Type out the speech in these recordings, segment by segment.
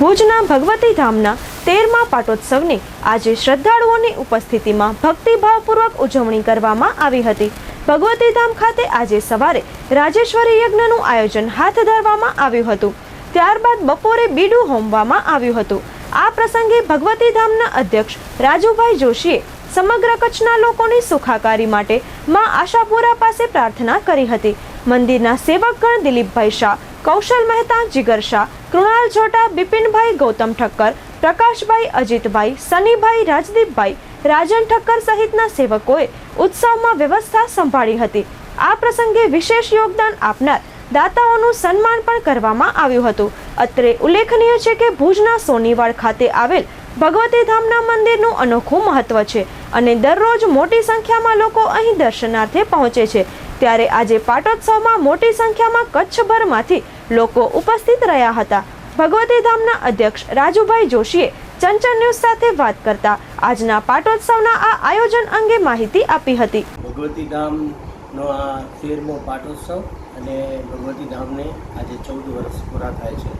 ભુજના ભગવતી ધામના તેરમા પાટોત્સવની આજે શ્રદ્ધાળુઓની ઉપસ્થિતિમાં ભક્તિભાવપૂર્વક ઉજવણી કરવામાં આવી હતી. ભગવતી ધામ ખાતે આજે સવારે રાજેશ્વરી યજ્ઞનું આયોજન હાથ ધરવામાં આવ્યું હતું. ત્યારબાદ બપોરે બીડું હોમવામાં આવ્યું હતું. આ પ્રસંગે ભગવતી ધામના અધ્યક્ષ રાજુભાઈ જોશીએ સમગ્ર કચ્છના લોકોની સુખાકારી માટે માં આશાપુરા પાસે પ્રાર્થના કરી હતી. મંદિરના સેવકગણ દિલીપભાઈ શાહ, કૌશલ મહેતા, જીગર શાહ, કૃણાલ જોટા બિપિનભાઈ, ગૌતમ ઠક્કર, પ્રકાશભાઈ, અજીતભાઈ, સનીભાઈ, રાજદીપભાઈ, રાજન ઠક્કર સહિતના સેવકોએ ઉત્સવમાં વ્યવસ્થા સંભાળી હતી. આ પ્રસંગે વિશેષ યોગદાન આપનાર દાતાઓનું સન્માન પણ કરવામાં આવ્યું હતું. અત્રે ઉલ્લેખનીય છે કે ભુજના સોનીવાડ ખાતે આવેલ ભગવતી ધામના મંદિરનું અનોખું મહત્વ છે અને દરરોજ મોટી સંખ્યામાં લોકો અહીં દર્શનાર્થે પહોંચે છે. ત્યારે આજે પાટોત્સવમાં મોટી સંખ્યામાં કચ્છભરમાંથી લોકો ઉપસ્થિત રહ્યા હતા. ભગવતી ધામના અધ્યક્ષ રાજુભાઈ જોશીએ ચંચળ ન્યૂઝ સાથે વાત કરતા આજના પાટોત્સવના આ આયોજન અંગે માહિતી આપી હતી. ભગવતી ધામનો આ તેરમો પાટોત્સવ અને ભગવતી ધામને આજે ચૌદ વર્ષ પૂરા થાય છે.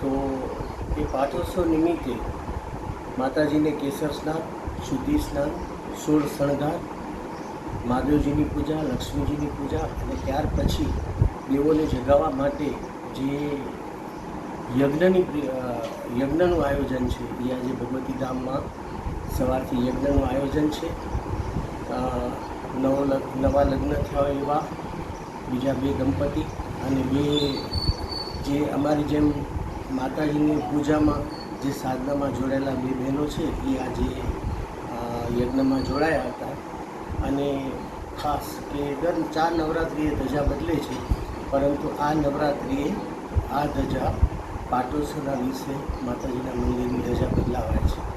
તો એ પાટોત્સવ નિમિત્તે માતાજીને કેસર સ્નાન શુદ્ધિ સ્નાન, સોળ શણગાર મહાદેવજીની પૂજા, લક્ષ્મીજીની પૂજા અને ત્યાર પછી દેવોને જગાવવા માટે જે યજ્ઞની યજ્ઞનું આયોજન છે, એ આજે ભગવતી ધામમાં સવારથી યજ્ઞનું આયોજન છે. નવો નવા લગ્ન થયા એવા બીજા બે દંપતી અને બે જે અમારી જેમ માતાજીની પૂજામાં જે સાધનામાં જોડાયેલા બે બહેનો છે, એ આજે યજ્ઞમાં જોડાયા હતા. અને ખાસ કે દર ચાર નવરાત્રિએ ધજા બદલે છે, પરંતુ આ નવરાત્રિએ આ ધજા પાટોત્સવના દિવસે માતાજીના મંદિરની ધજા બદલાવાય છે.